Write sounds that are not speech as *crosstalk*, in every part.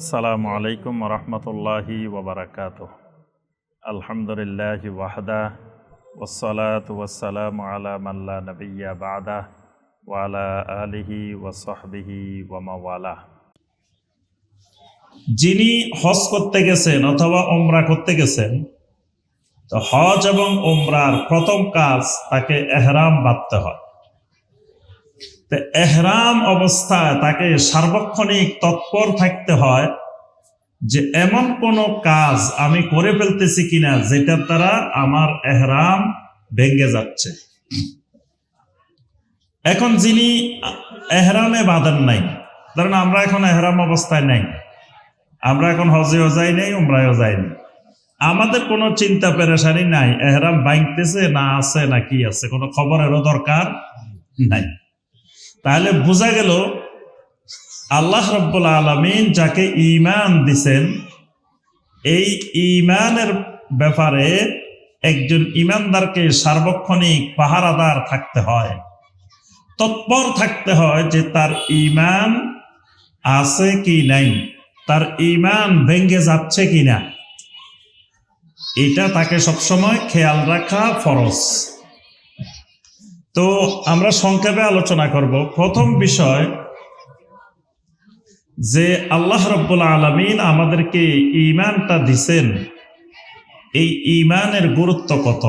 আসসালামু আলাইকুম রহমতুল্লাহি ওবরাকাত আলহামদুলিল্লাহ ওয়াহদা ওসলাত ওয়াসালাম আলা মাল্লা নবিয়া বাদা ওয়ালা আলিহি ওয়াসহবিহি ওয়ামাওয়ালা যিনি হজ করতে গেছেন অথবা ওমরা করতে গেছেন, তো হজ এবং ওমরার প্রথম কাজ তাকে এহরাম বাঁধতে হয়। এহরাম অবস্থায় তাকে সার্বক্ষণিক তৎপর থাকতে হয় যে এমন কোন কাজ আমি করে ফেলতেছি কিনা, যেটার দ্বারা আমার এহরাম ভেঙে যাচ্ছে। এখন যিনি এহরামে বাঁধেন নাই ধরেন আমরা এখন এহরাম অবস্থায় নাই। আমরা এখন হজেও যাই নাই, উমরায়ও যাইনি আমাদের কোনো চিন্তা পেরেশানি নাই, এহরাম বাইংতেছে না আছে না কি আছে, কোনো খবরেরও দরকার নাই। তাহলে বোঝা গেল আল্লাহ রব্বুল আলমিন যাকে ইমান দিছেন, এই ইমানের ব্যাপারে একজন ইমানদারকে সার্বক্ষণিক পাহারাদার থাকতে হয়। তৎপর থাকতে হয় যে তার ইমান আছে কি নাই, তার ইমান ভেঙ্গে যাচ্ছে কিনা এটা তাকে সবসময় খেয়াল রাখা ফরজ। তো আমরা সংক্ষেপে আলোচনা করব। প্রথম বিষয় যে আল্লাহ রব্বুল আলমিন আমাদেরকে ইমানটা দিছেন। এই ইমানের গুরুত্ব কত,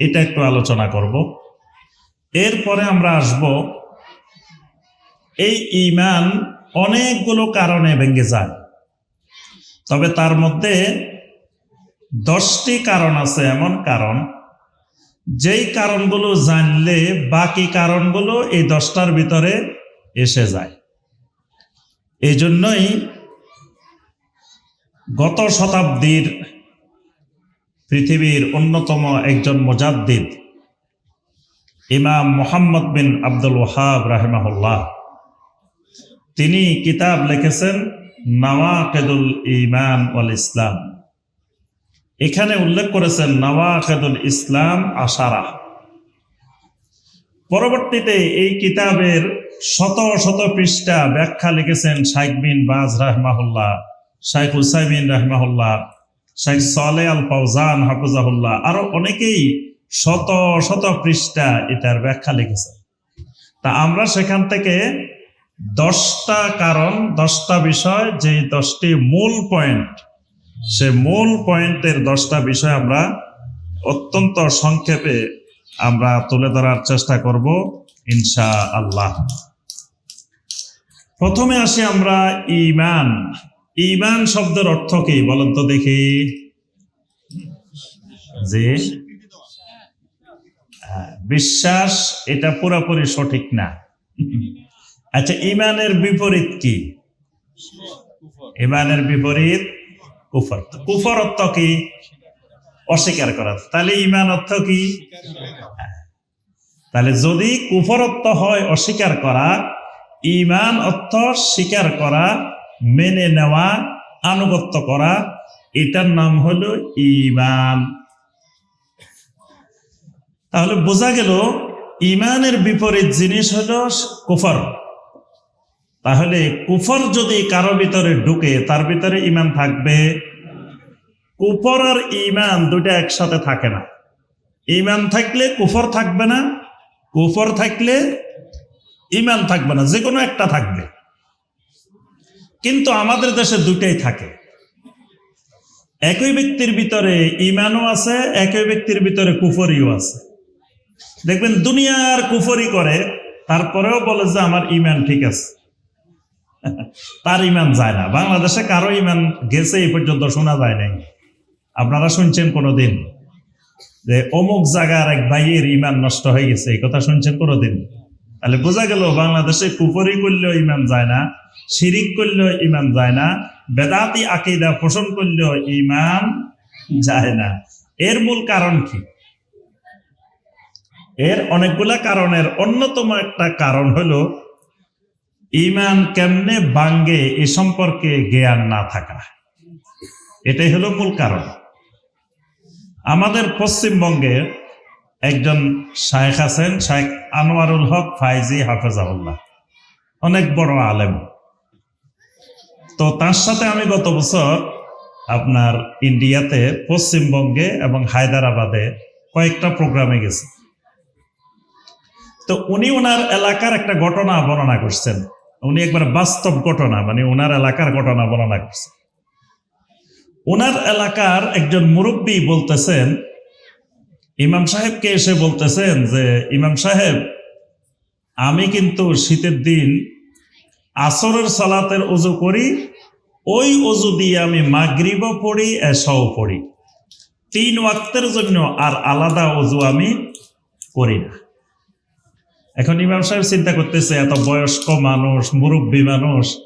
এটা একটু আলোচনা করব। এরপরে আমরা আসব। এই ইমান অনেকগুলো কারণে ভেঙে যায়। তবে তার মধ্যে দশটি কারণ আছে, এমন কারণ যেই কারণগুলো জানলে বাকি কারণগুলো এই দশটার ভিতরে এসে যায়। এই জন্যই গত শতাব্দীর পৃথিবীর অন্যতম একজন মোজাদ্দিদ, ইমাম মোহাম্মদ বিন আব্দুল ওয়াহাব রাহেমাহুল্লাহ, তিনি কিতাব লিখেছেন নওয়াকেদুল ইমান ওয়াল ইসলাম। এখানে উল্লেখ করেছেন নওয়াকেদুল ইসলাম আশারা। পরবর্তীতে এই কিতাবের শত শত পৃষ্ঠা ব্যাখ্যা লিখেছেন শাইখ বিন বাজ রাহমাহুল্লাহ, শাইখ হুসাইমিন রাহমাহুল্লাহ, শাইখ সালে আল ফৌজান হাফুজাহুল্লাহ, আরও অনেকেই শত শত পৃষ্ঠা এটার ব্যাখ্যা লিখেছেন। তা আমরা সেখান থেকে দশটা কারণ, দশটা বিষয় যে দশটি মূল পয়েন্ট সে মূল পয়েন্টের দশটা বিষয় আমরা অত্যন্ত সংক্ষেপে আমরা তুলে ধরার চেষ্টা করব ইনশা আল্লাহ প্রথমে আসি আমরা ইমান ইমান শব্দের অর্থ কি বলেন তো দেখি। যে হ্যাঁ, বিশ্বাস এটা পুরোপুরি সঠিক না। আচ্ছা ইমানের বিপরীত কি? ইমানের বিপরীত কুফর। কুফর অর্থ কি? অস্বীকার করা। তাহলে ইমান অর্থ কি? তাহলে যদি কুফর অর্থ হয় অস্বীকার করা ইমান অর্থ স্বীকার করা, মেনে নেওয়া, আনুগত্য করা, এটার নাম হলো ইমান তাহলে বোঝা গেল ইমানের বিপরীত জিনিস হলো কুফর। তাহলে কুফর যদি কারও ভিতরে ঢুকে, তার ভিতরে ইমান থাকবে। কুফর আর ইমান দুটা একসাথে থাকে না। ইমান থাকলে কুফর থাকবে না, কুফর থাকলে ইমান থাকবে না যে কোনো একটা থাকবে। কিন্তু আমাদের দেশে দুটাই থাকে। একই ব্যক্তির ভিতরে ইমানও আছে, একই ব্যক্তির ভিতরে কুফরিও আছে। দেখবেন দুনিয়ার কুফরি করে, তারপরেও বলে যে আমার ইমান ঠিক আছে। *laughs* তার ইমান যায় না। বাংলাদেশে কারও ইমান গেছে এই পর্যন্ত শোনা যায় নাই। আপনারা শুনছেন কোনোদিন যে অমুক জায়গার এক ভাইয়ের ইমান নষ্ট হয়ে গেছে? এই কথা শুনছেন কোনোদিন? তাহলে বোঝা গেল বাংলাদেশে কুফরি করলেও ইমান যায় না, শিরিক করলেও ইমান যায় না, বেদাতি আকিদা পোষণ করলেও ইমান যায় না। এর মূল কারণ কি? এর অনেকগুলা কারণের অন্যতম একটা কারণ হলো ইমান কেমনে বাঙ্গে এ সম্পর্কে জ্ঞান না থাকা। এটাই হলো মূল কারণ। আমাদের পশ্চিমবঙ্গে একজন শায়েখ আছেন, শায়েখ আনোয়ারুল হক ফাইজি হাফেজাউল্লাহ অনেক বড় আলেম। তো তার সাথে আমি গত বছর আপনার ইন্ডিয়াতে, পশ্চিমবঙ্গে এবং হায়দ্রাবাদে কয়েকটা প্রোগ্রামে গেছি। তো উনি ওনার এলাকার একটা ঘটনা বর্ণনা করছেন। উনি একবার বাস্তব ঘটনা মানে ওনার এলাকার ঘটনা বর্ণনা করছেন ওনার এলাকার একজন মুরব্বী বলতেছেন, ইমাম সাহেবকে এসে বলতেছেন যে, ইমাম সাহেব, আমি কিন্তু শীতের দিন আসরের সালাতের অজু করি, ওই অজু দিয়ে আমি মাগরিবও পড়ি এসাও পড়ি। তিন ওয়াক্তের জন্য আর আলাদা অজু আমি করি না। এখন ইমাম সাহেব চিন্তা করতেছে, এত বয়স্ক মানুষ, মুরব্বী মানুষ,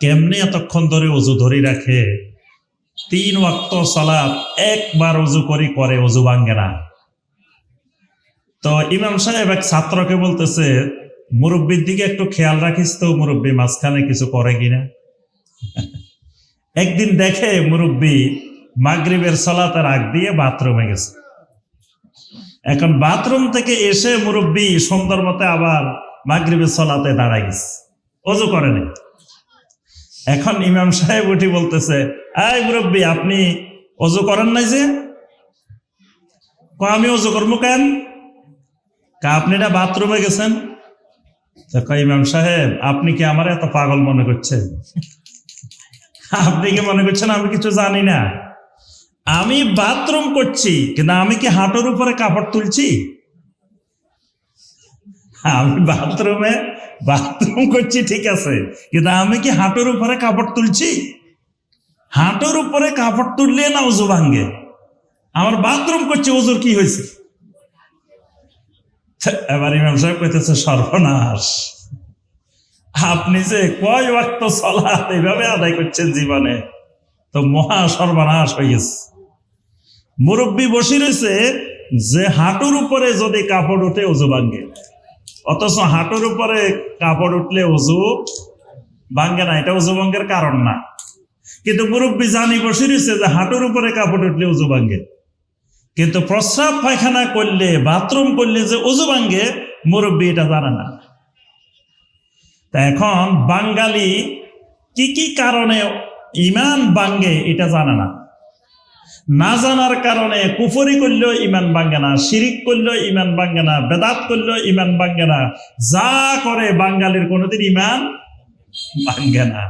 কেমনে এতক্ষণ ধরে অজু ধরে রাখে? তিন ওয়াক্ত সালাত, একবার অজু করি করে অজু ভাঙ্গে না। তো ইমাম সাহেব এক ছাত্রকে বলতেছে, মুরব্বীর দিকে একটু খেয়াল রাখিস তো, মুরব্বী মাঝখানে কিছু করে কিনা? *laughs* একদিন দেখে মুরব্বী মাগরিবের সলাতের আগ দিয়ে বাথরুমে গেছে। এখন বাথরুম থেকে এসে মুরব্বী সুন্দর মতে আবার মাগরিবের সলাতে দাঁড়াই অজু করেনি। এখন ইমাম সাহেব উঠি বলতেছে এই মুরব্বী, আপনি অজু করেন নাই যে? আমি অজু করব কেন? আপনি এটা বাথরুমে গেছেন? ইমাম সাহেব, আপনি কি আমার এত পাগল মনে করছেন? আপনি কি মনে করছেন আমি কিছু জানি না? আমি বাথরুম করছি, কিন্তু আমি কি হাঁটুর উপরে কাপড় তুলছি? আমি বাথরুমে বাথরুম করছি, ঠিক আছে, কিন্তু আমি কি হাঁটুর উপরে কাপড় তুলছি? হাঁটুর উপরে কাপড় তুললে না উজু ভাঙ্গে আমার বাথরুম করছি, উজুর কি হয়েছে? এবার ইমাম সাহেব কইতেছে, সর্বনাশ। আপনি যে কয় ওয়াক্ত সলাৎ এইভাবে আদায় করছেন জীবনে, তো মহা সর্বনাশ হয়ে গেছে মুরব্বী বসে রয়েছে যে হাঁটুর উপরে যদি কাপড় উঠে উজু ভাঙ্গে অথচ হাঁটুর উপরে কাপড় উঠলে উজু ভাঙ্গে না, এটা উজু ভঙ্গের কারণ না। কিন্তু মুরব্বী জানি বসে রয়েছে যে হাঁটুর উপরে কাপড় উঠলে উজু ভাঙ্গে কিন্তু প্রস্রাব পায়খানা করলে, বাথরুম করলে যে উজু ভাঙ্গে মুরব্বী এটা জানে না। তা এখন বাঙালি কি কি কারণে ইমান ভাঙ্গে এটা জানে না। না জানার কারণে কুফরি করলেও ইমান ভাঙ্গে না, শিরিক করলেও ইমান ভাঙ্গে না, বেদাত করলেও ইমান ভাঙ্গে না, যা করে বাঙালির কোনোদিন ইমান ভাঙ্গে না।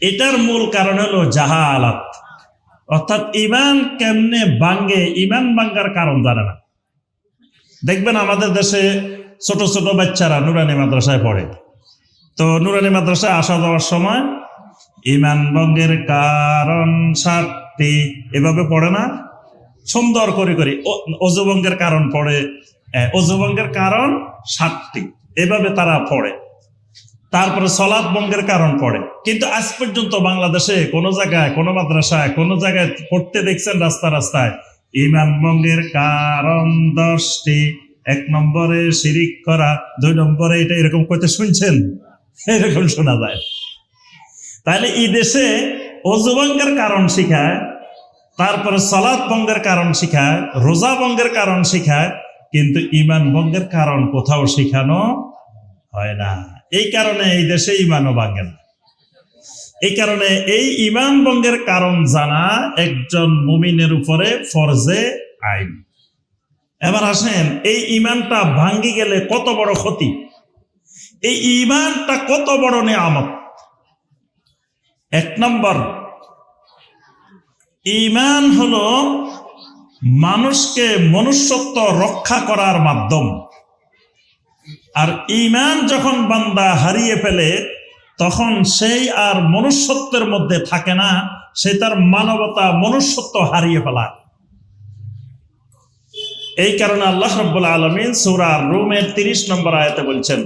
এটার মূল কারণ হলো জাহালাত। অর্থাৎ ইমান কেমনে বাঙ্গে ইমান বাঙ্গার কারণ জানে না। দেখবেন আমাদের দেশে ছোট ছোট বাচ্চারা নুরানি মাদ্রাসায় পড়ে। তো নুরানি মাদ্রাসায় আসা যাওয়ার সময় ইমান ভঙ্গের কারণ সাতটি এভাবে পড়ে না? সুন্দর করে করে। অজুভঙ্গের কারণ পড়ে। আহ, অজুভঙ্গের কারণ সাতটি। এভাবে তারা পড়ে। তারপরে সলাৎ বঙ্গের কারণ পড়ে। কিন্তু আজ পর্যন্ত বাংলাদেশে কোনো জায়গায় কোনো মাদ্রাসায় কোনো জায়গায় পড়তে দেখছেন রাস্তা রাস্তায় ইমান ভঙ্গের কারণ দশটি। এক নম্বরে শিরিক করা দুই নম্বরে এটা এরকম করতে শুনছেন? এরকম শোনা যায়। তাহলে এই দেশে অজু ভঙ্গের কারণ শিখায়, তারপরে সলাৎ ভঙ্গের কারণ শিখায়, রোজা ভঙ্গের কারণ শিখায়, কিন্তু ইমান ভঙ্গের কারণ কোথাও শিখানো হয় না। এই কারণে এই দেশে ইমানও ভাঙে না। এই কারণে এই ইমান ভঙ্গের কারণ জানা একজন মুমিনের উপরে ফরজে আইন। এবার আসেন, এই ইমানটা ভাঙ্গি গেলে কত বড় ক্ষতি? এই ইমানটা কত বড় নেয়ামত? এক নম্বর ইমান হলো মানুষকে মনুষ্যত্ব রক্ষা করার মাধ্যম। আর ইমান যখন বান্দা হারিয়ে ফেলে, তখন সেই আর মনুষ্যত্বের মধ্যে থাকে না, সে তার মানবতা মনুষ্যত্ব হারিয়ে ফেলা। এই কারণে আল্লাহ রব্বুল আলমিন সুরা রুমের তিরিশ নম্বর আয়তে বলছেন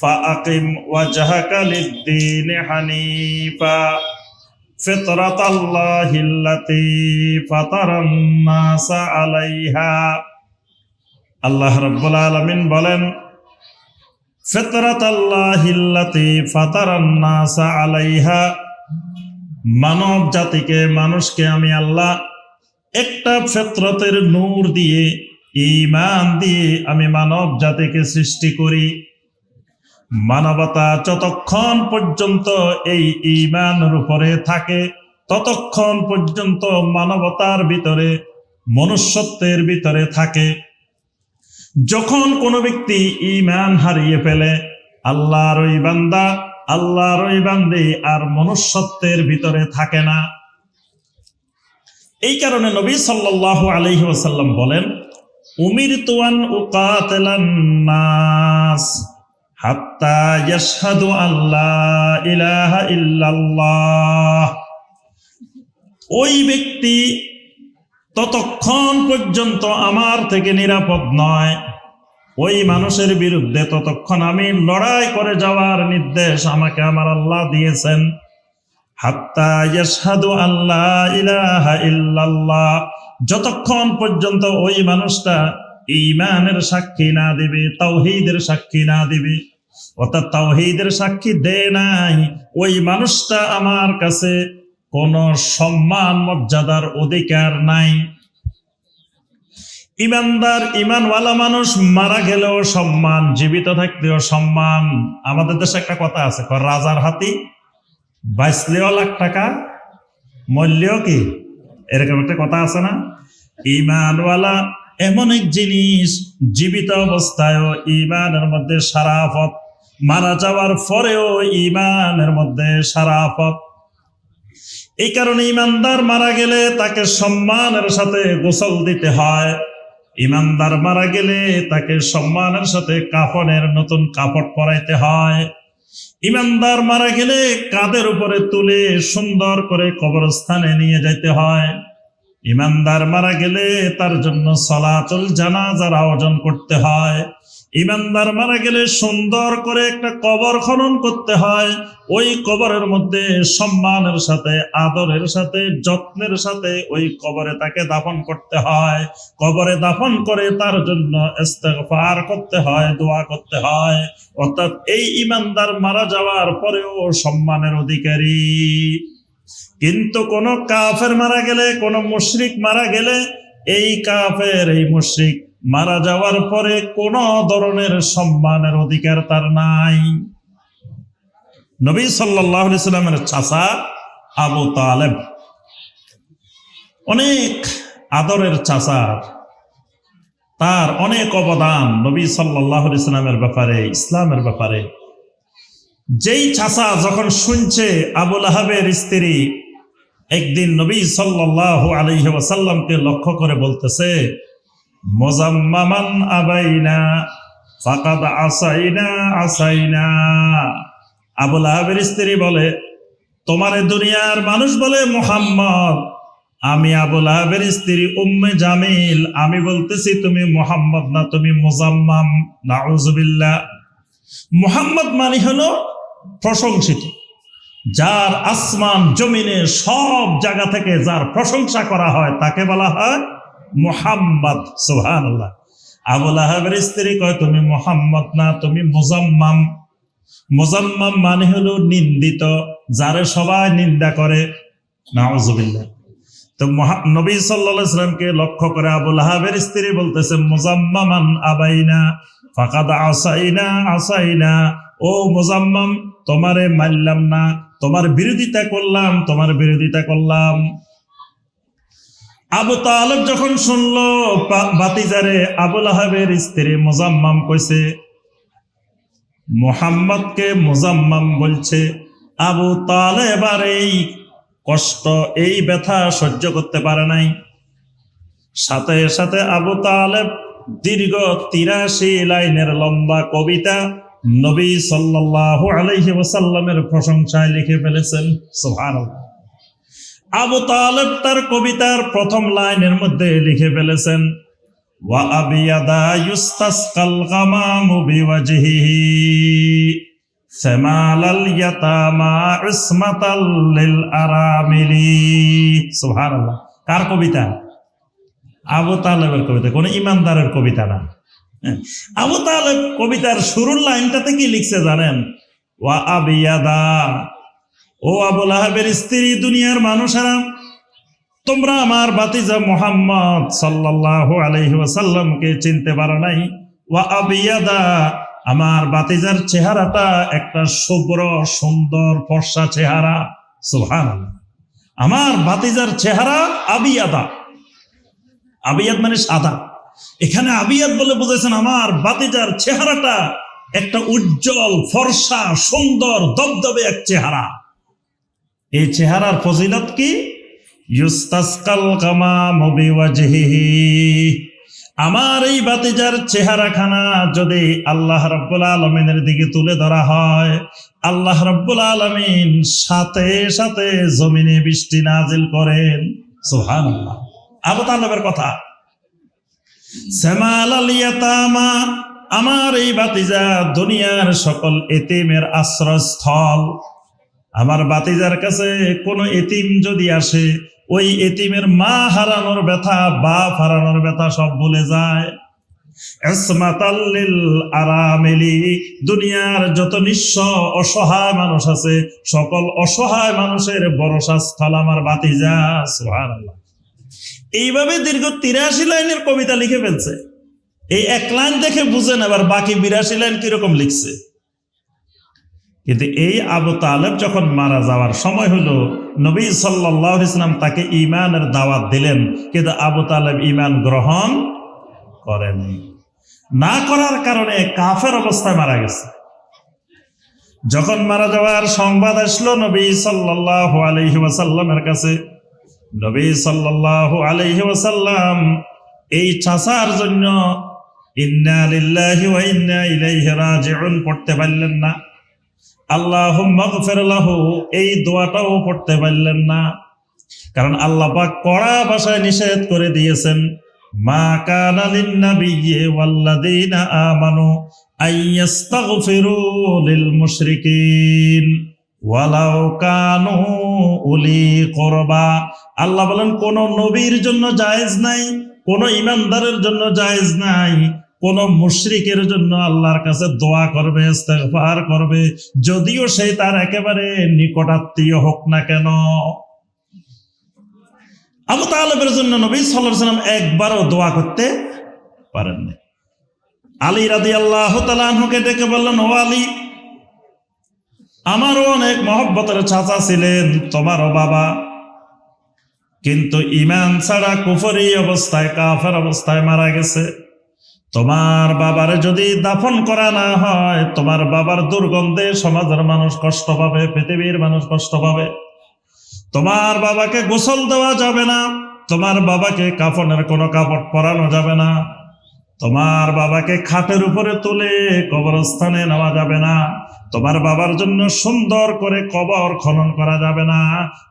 ফাআকিম ওয়াজহাকা লিদ্দিন হানিফা। ফিতরাত আল্লাহিল্লাতি ফাতারান নাসা আলাইহা। আল্লাহ রাব্বুল আলামিন বলেন ফিতরাত আল্লাহিল্লাতি ফাতারান নাসা আলাইহা। মানব জাতিকে, মানুষকে আমি আল্লাহ একটা ফেতরতের নূর দিয়ে ইমান দিয়ে আমি মানব জাতিকে সৃষ্টি করি। মানবতা যতক্ষণ পর্যন্ত এই ইমানের উপরে থাকে, ততক্ষণ পর্যন্ত মানবতার ভিতরে, মনুষ্যত্বের ভিতরে থাকে। যখন কোনো ব্যক্তি ইমান হারিয়ে ফেলে, আল্লাহর ওই বান্দা, আল্লাহর ওই বান্দি আর মনুষ্যত্বের ভিতরে থাকে না। এই কারণে নবী সাল্লাল্লাহু আলাইহি ওয়াসাল্লাম বলেন উমির তুয়ান উকাতেলান নাস। হাত্তা ইয়াশহাদু আল্লাহ ইলাহা ইল্লাল্লাহ। ওই ব্যক্তি ততক্ষণ পর্যন্ত আমার থেকে নিরাপদ নয়। ওই মানুষের বিরুদ্ধে ততক্ষণ আমি লড়াই করে যাওয়ার নির্দেশ আমাকে আমার আল্লাহ দিয়েছেন। হাত্তা ইয়াশহাদু আল্লাহ ইলাহা ইল্লাল্লাহ। যতক্ষণ পর্যন্ত ওই মানুষটা ইমানের সাক্ষী না দিবে, তাওহীদের সাক্ষী না দিবে অর্থাৎ তাওহীদের সাক্ষী দেয় নাই। ওই মানুষটা আমার কাছে কোনো সম্মান, মর্যাদার অধিকার নাই। ইমানদার, ইমানওয়ালা মানুষ মারা গেলেও সম্মান, জীবিত থাকলেও সম্মান। আমাদের দেশে একটা কথা আছে রাজার হাতি বাইসলেও লাখ টাকা মূল্যও কি? এরকম একটা কথা আছে না? ইমানওয়ালা এমন এক জিনিস, জীবিত অবস্থায়ও ইমানের মধ্যে সারাফত মারা যাওয়ার পরেও ইমানের মধ্যে সারা সারাফত এই কারণে ইমানদার মারা গেলে তাকে সম্মানের সাথে গোসল দিতে হয়। ইমানদার মারা গেলে তাকে সম্মানের সাথে কাফনের নতুন কাপড় পরাইতে হয়। ইমানদার মারা গেলে কাদের উপরে তুলে সুন্দর করে কবরস্থানে নিয়ে যাইতে হয়। ইমানদার মারা গেলে তার জন্য সলাচল জানাজার আয়োজন করতে হয়। ইমানদার মারা গেলে সুন্দর করে একটা কবর খনন করতে হয়। ওই কবরের মধ্যে সম্মানের সাথে, আদরের সাথে, যত্নের সাথে ওই কবরে তাকে দাফন করতে হয়। কবরে দাফন করে তার জন্য ইস্তেগফার করতে হয়, দোয়া করতে হয়। অর্থাৎ এই ইমানদার মারা যাওয়ার পরেও সম্মানের অধিকারী। কিন্তু কোন কাফের মারা গেলে, কোন মুশরিক মারা গেলে এই কাফের, এই মুশরিক মারা যাওয়ার পরে কোন ধরনের সম্মানের অধিকার তার নাই। নবী সাল্লামের চাচা আবু তালেব অনেক আদরের চাচার তার অনেক অবদান নবী সাল্লাহ সাল্লামের ব্যাপারে, ইসলামের ব্যাপারে। যেই চাচা যখন শুনছে আবুল আহাবের স্ত্রী একদিন নবী সাল্লাহ আলহি লক্ষ্য করে বলতেছে মোজাম্মামান আবাইনা, ফাকাদ আসাইনা আসাইনা। আবুল আহাবের স্ত্রী বলে, তোমার দুনিয়ার মানুষ বলে মোহাম্মদ। আমি আবুল আহাবের স্ত্রী উম্মে জামিল। আমি বলতেছি, তুমি মোহাম্মদ না, তুমি মোজাম্মাম। নাউজুবিল্লাহ মোহাম্মদ মানে হলো প্রশংসিত, যার আসমান, জমিনে সব জায়গা থেকে যার প্রশংসা করা হয়, তাকে বলা হয় মোহাম্মদ সুহান আবুল আহাবের স্ত্রী কয়, তুমি মোহাম্মদ না, তুমি মোজাম্মাম। মোজাম্মাম মানে হলো নিন্দিত, যারে সবাই নিন্দা করে। নাউজুবিল্লাহ। তো নবী আলাইহি সাল্লামকে লক্ষ্য করে আবুল আহাবের স্ত্রী বলতেছে, মোজাম্মামান আবাইনা, ফাকাদ আসাইনা আসাইনা। ও মোজাম্মাম, তোমারে মারলাম না, তোমার বিরোধিতা করলাম, তোমার বিরোধিতা করলাম। আবু তালেব যখন শুনলো বাতিজারে আবুল আহাবের স্ত্রী মোজাম্মাম কইছে, মোহাম্মদকে মোজাম্মাম বলছে, আবু তালেব আর এই কষ্ট, এই ব্যথা সহ্য করতে পারে নাই। সাথে সাথে আবু তালেব দীর্ঘ তিরাশি লাইনের লম্বা কবিতা নবী আলাইহি ওয়াসাল্লামের প্রশংসায় লিখে ফেলেছেন, সুবহানাল্লাহ। আবু তালেব তার কবিতার প্রথম লাইনের মধ্যে লিখে ফেলেছেন কার কবিতা? আবু তালেবের কবিতা, কোন ইমানদারের কবিতা না। হ্যাঁ। আবু তালেব কবিতার শুরুর লাইনটাতে কি লিখছে জানেন? ওয়া আবিয়াদা ও আবুল আহাবের স্ত্রী দুনিয়ার মানুষেরা তোমরা আমার বাতিজা মোহাম্মদ সাল্লাল্লাহু আলাইহি ওয়াসাল্লামকে চিনতে পারো নাই। ওয়া আবিয়াদা, আমার বাতিজার চেহারাটা একটা শুভ্র, সুন্দর, ফর্সা চেহারা। সুহান আমার বাতিজার চেহারা আবিয়াদা। আবিয়াদ মানে সাদা। এখানে আবিয়াদ বলে বুঝেছেন আমার বাতিজার চেহারাটা একটা উজ্জ্বল, ফর্সা, সুন্দর দবদবে এক চেহারা। এই চেহারার ফজিলত কি? আমার এই বাতিজার চেহারাখানা যদি আল্লাহ রব্বুল আলমিনের দিকে তুলে ধরা হয়, আল্লাহ রব্বুল আলমিন সাথে সাথে জমিনে বৃষ্টি নাজিল করেন। সোহান আবু তালেবের কথা। আমার এই বাতিজা দুনিয়ার সকল এতিমের আশ্রয়স্থল। আমার বাতিজার কাছে কোনো এতিম যদি আসে, ওই এতিমের মা হারানোর ব্যথা, বাপ হারানোর ব্যথা সব ভুলে যায়। দুনিয়ার যত নিঃস্ব অসহায় মানুষ আছে, সকল অসহায় মানুষের ভরসা স্থল আমার বাতিজা এইভাবে দীর্ঘ তিরাশি লাইনের কবিতা লিখে ফেলছে। এই এক লাইন দেখে বুঝেন আবার বাকি বিরাশি লাইন কীরকম লিখছে? কিন্তু এই আবু তালেব যখন মারা যাওয়ার সময় হলো, নবী সাল্লাহ ইসলাম তাকে ইমানের দাওয়াত দিলেন, কিন্তু আবু তালেব ইমান গ্রহণ করেন। না করার কারণে কাফের অবস্থায় মারা গেছে। যখন মারা যাওয়ার সংবাদ আসলো, নবী সাল্লাহ আলহি ওয়াসাল্লামের কাছে, নবী সাল্লাহ আলহি ওয়াসাল্লাম এই চাষার জন্য, ইন্না ইন্না ইলাইহি রাজিউন পড়তে পারলেন না। আল্লাহ লাহু, এই দোয়াটাও পড়তে পারলেন না। কারণ আল্লাহ পাক কড়া ভাষায় নিষেধ করে দিয়েছেন, মা কানা লিন্নাবিয়্যি ওয়াল্লাযীনা আমানু আইয়াস্তাগফিরু লিল মুশরিকিন। ওয়ালাউ কানু উলি করবা। আল্লাহ বলেন, কোন নবীর জন্য জায়েজ নাই, কোন ইমানদারের জন্য জায়েজ নাই। কোন মুশরিকের জন্য আল্লাহর কাছে দোয়া করবে, ইস্তেগফার করবে, যদিও সে তার একেবারে নিকটাত্মীয় হোক না কেন। আবু তালেবের জন্য নবী আলাইহি সাল্লাম একবারও দোয়া করতে পারেননি। আলী রাদি আল্লাহ তালাহকে ডেকে বললেন, ও আলী, আমারও অনেক মহব্বতের চাচা ছিলেন, তোমারও বাবা। কিন্তু ইমান ছাড়া কুফরি অবস্থায়, কাফের অবস্থায় মারা গেছে। তোমার বাবার যদি দাফন করা না হয়, তোমার বাবার দুর্গন্ধে সমাজের মানুষ কষ্ট পাবে, পৃথিবীর মানুষ কষ্ট পাবে। তোমার বাবাকে গোসল দেওয়া যাবে না, তোমার বাবাকে কাফনের কোনো কাপড় পরানো যাবে না। তোমার বাবাকে খাটের উপরে তুলে কবরস্থানে নেওয়া যাবে না। তোমার বাবার জন্য সুন্দর করে কবর খনন করা যাবে না।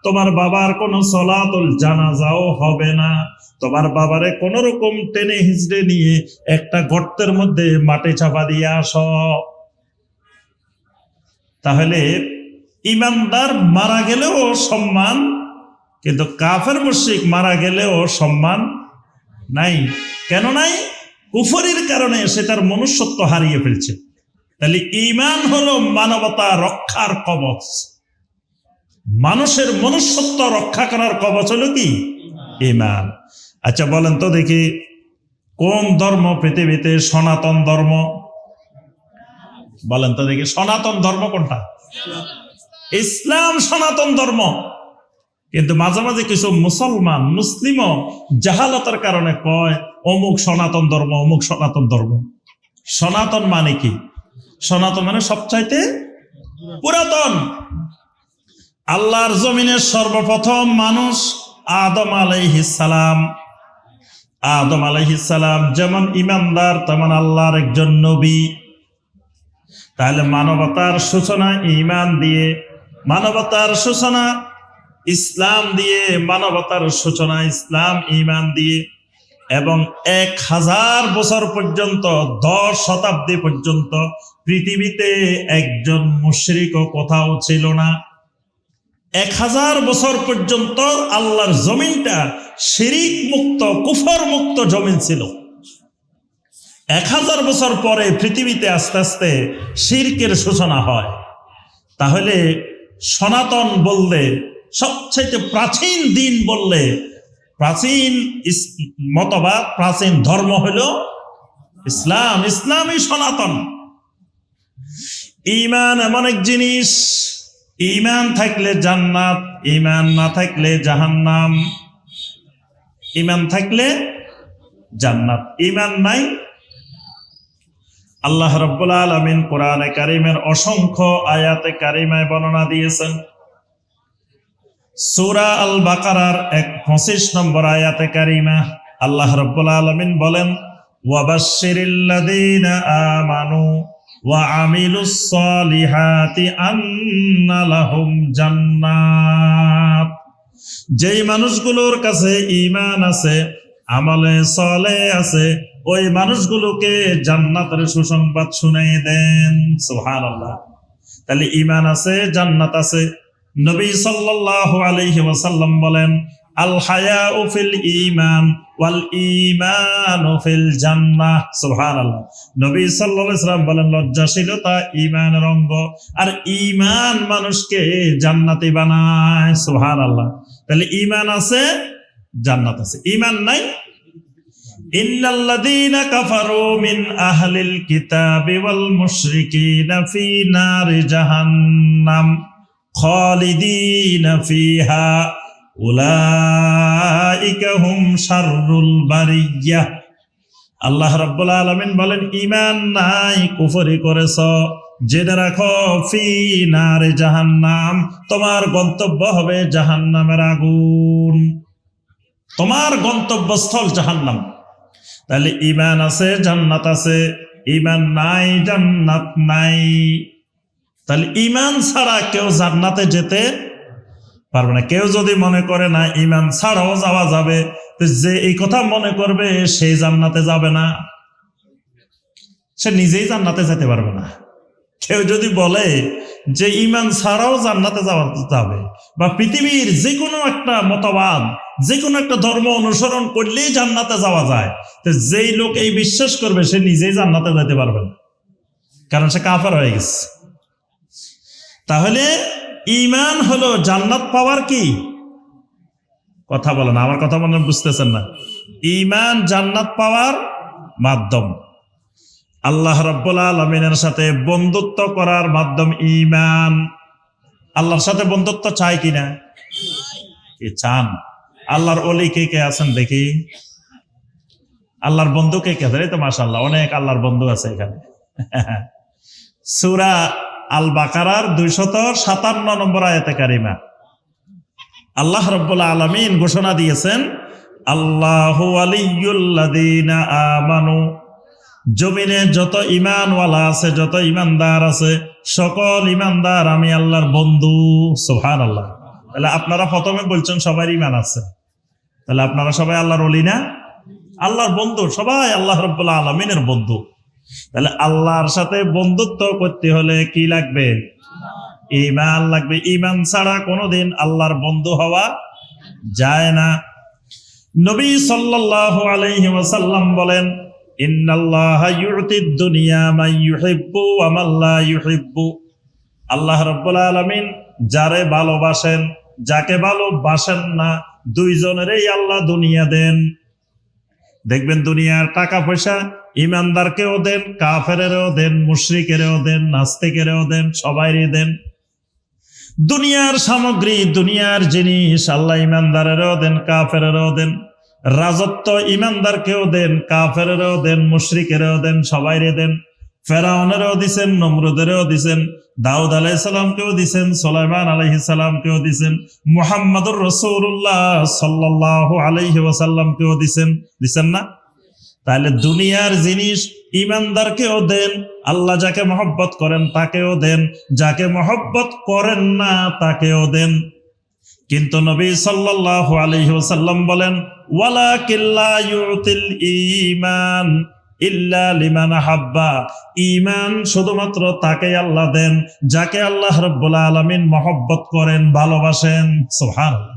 তোমার বাবার কোনো সলাতুল জানাজাও হবে না। তোমার বাবারে কোন রকম টেনে হিজড়ে নিয়ে একটা গর্তের মধ্যে মাটি চাপা দিয়ে আস। তাহলে ইমানদার মারা গেলেও সম্মান, কিন্তু কাফের মুশিক মারা গেলেও সম্মান নাই। কেন নাই? কুফরির কারণে সে তার মনুষ্যত্ব হারিয়ে ফেলছে। তাহলে ইমান হলো মানবতা রক্ষার কবচ। মানুষের মনুষ্যত্ব রক্ষা করার কবচ হলো কি? ইমান আচ্ছা বলেন তো দেখি, কোন ধর্ম পৃথিবীতে সনাতন ধর্ম? বলেন তো দেখি, সনাতন ধর্ম কোনটা? ইসলাম সনাতন ধর্ম। কিন্তু মাঝে মাঝে কিছু মুসলমান, মুসলিমও জাহালতার কারণে কয়, অমুক সনাতন ধর্ম, অমুক সনাতন ধর্ম। সনাতন মানে কি? সনাতন মানে সবচাইতে পুরাতন। আল্লাহর জমিনের সর্বপ্রথম মানুষ আদম আলাইহিসালাম আদম আলাইহিসালাম যেমন ইমানদার, তেমন আল্লাহর একজন নবী। তাহলে মানবতার সূচনা ইমান দিয়ে, মানবতার সূচনা ইসলাম দিয়ে, মানবতার সূচনা ইসলাম ইমান দিয়ে এবং এক হাজার বছর পর্যন্ত, দশ শতাব্দী পর্যন্ত পৃথিবীতে একজন মুশরিকও কোথাও ছিল না। এক হাজার বছর পর্যন্ত আল্লাহর জমিনটা শিরিক মুক্ত কুফর মুক্ত জমিন ছিল। এক হাজার বছর পরে পৃথিবীতে আস্তে আস্তে শিরকের সূচনা হয়। তাহলে সনাতন বললে, সবচাইতে প্রাচীন দিন বললে প্রাচীন মতবাদ, প্রাচীন ধর্ম হলো ইসলাম, ইসলামই সনাতন। ইমান এমন এক জিনিস ইমান থাকলে জান্নাত ইমান না থাকলে জাহান্নাম। ইমান থাকলে জান্নাত ইমান নাই। আল্লাহ রব্বুল আলমিন কোরআনে কারিমের অসংখ্য আয়াতে কারিমায় বর্ণনা দিয়েছেন। সূরা আল বাকারার এক পঁচিশ নম্বর আয়াতে কারিমা আল্লাহ রব্বুল আলমিন বলেন, ওয়াবাশশিরিল্লাযীনা আমানু ওয়া আমিলুস সালিহাতি যেই মানুষগুলোর কাছে ঈমান আছে, আমলে সলে আছে, ওই মানুষগুলোকে জান্নাতের সুসংবাদ শুনাই দেন। সুবহানাল্লাহ। তাহলে ইমান আছে, জান্নাত আছে নবী সাল্লাল্লাহু আলাইহি ওয়াসাল্লাম বলেন, আল হায়াউ ফিল ঈমান ওয়াল ঈমানু ফিল জান্নাহ। সুবহানাল্লাহ। নবী সাল্লাল্লাহু আলাইহি বলেন, লজ্জাশীলতা ঈমানের অঙ্গ, আর ঈমান মানুষকে জান্নাতি বানায়। সুবহানাল্লাহ। তাহলে ঈমান আছে, জান্নাত আছে। ঈমান নাই? ইন্নাল্লাযীনা কাফারু কিতাবি ওয়াল মুশরিকিনা ফি নারি জাহান্নাম। খালিদিনা ফিহা উলাইকা হুম শাররুল বারিয়াহ আল্লাহ রাব্বুল আলামিন বলেন, ঈমান নাই, কুফরি করেছ। জেনে রাখো ফি নারে জাহান্নাম, তোমার গন্তব্য হবে জাহান্নামের আগুন। তোমার গন্তব্যস্থল জাহান্নাম। তাহলে ইমান আছে, জান্নাত আছে। ইমান নাই, জান্নাত নাই। তাহলে ইমান ছাড়া কেউ জান্নাতে যেতে পারবে না। কেউ যদি মনে করে না ইমান ছাড়াও যাওয়া যাবে যে এই কথা মনে করবে সেই জান্নাতে যাবে না। সে নিজেই জান্নাতে যেতে পারবে না। কেউ যদি বলে যে ইমান ছাড়াও জান্নাতে যাওয়া যাবে, বা পৃথিবীর যে কোনো একটা মতবাদ যে কোনো একটা ধর্ম অনুসরণ করলেই জান্নাতে যাওয়া যায়, তো যেই লোক এই বিশ্বাস করবে, সে নিজেই জান্নাতে যেতে পারবে না। কারণ সে কাফার হয়ে গেছে। তাহলে ইমান হলো জান্নাত পাওয়ার কি? কথা বলেন আমার কথা মনে বুঝতেছেন না। ইমান জান্নাত পাওয়ার মাধ্যম। আল্লাহ রব্বুল আলমিনের সাথে বন্ধুত্ব করার মাধ্যম ইমান আল্লাহর সাথে বন্ধুত্ব চাই কিনা কি চান। আল্লাহর অলি কে কে আছেন দেখি? আল্লাহর বন্ধু কে কে আছেন এই তো মাসাল্লাহ অনেক আল্লাহর বন্ধু আছে এখানে। *laughs* সুরা আল বাকারার দুইশত সাতান্ন নম্বর আয়াতে কারিমা। আল্লাহ রব্বুল আলমিন ঘোষণা দিয়েছেন, আল্লাহ আমানু, জমিনে যত ইমানওয়ালা আছে, যত ইমানদার আছে, সকল ইমানদার আমি আল্লাহর বন্ধু। সোহান আল্লাহ তাহলে আপনারা প্রথমে বলছেন সবার ইমান আছে। তাহলে আপনারা সবাই আল্লাহর অলি না? আল্লাহর বন্ধু, সবাই আল্লাহ রব্বুল্লাহ আলমিনের বন্ধু। তাহলে আল্লাহর সাথে বন্ধুত্ব করতে হলে কি লাগবে? ইমান লাগবে। ইমান ছাড়া কোনোদিন আল্লাহর বন্ধু হওয়া যায় না। নবী সাল্লাল্লাহু আলাইহি ওয়াসাল্লাম বলেন আল্লাহ রাব্বুল আলামিন যারে ভালোবাসেন, যাকে ভালোবাসেন না, দুইজনেরই আল্লাহ দুনিয়া দেন। দেখবেন দুনিয়ার টাকা পয়সা ইমানদারকেও দেন, কাফেরেরও দেন, মুশরিকেরও দেন, নাস্তিকেরও দেন, সবাইরই দেন। দুনিয়ার সামগ্রী, দুনিয়ার জিনিস আল্লাহ ইমানদারেরও দেন, কাফেরেরও দেন। রাজত্ব ইমানদারকেও দেন, কাফেরেরও দেন, মুশরিকেরও দেন সবাইরে দেন। ফেরাউনেরও দিছেন, নমরুদেরও দিছেন, দাউদ আলাইসালামকেও দিছেন, সোলাইমান আলাইহিসালামকেও দিছেন, মুহাম্মদুর রসৌল্লাহ সাল্লাহ আলাইহি ওয়াসাল্লামকেও দিছেন। দিছেন না? তাহলে দুনিয়ার জিনিস ইমানদারকেও দেন, আল্লাহ যাকে মহব্বত করেন তাকেও দেন, যাকে মহব্বত করেন না তাকেও দেন। কিন্তু নবী সাল্লাল্লাহু আলাইহি ওয়াসাল্লাম বলেন ওয়ালা কিল্লা ইউতিল ঈমান ইল্লা লিমান হাব্বা। ঈমান শুধুমাত্র তাকে আল্লাহ দেন, যাকে আল্লাহ রাব্বুল আলামিন মহব্বত করেন, ভালোবাসেন। সুবহানাল্লাহ।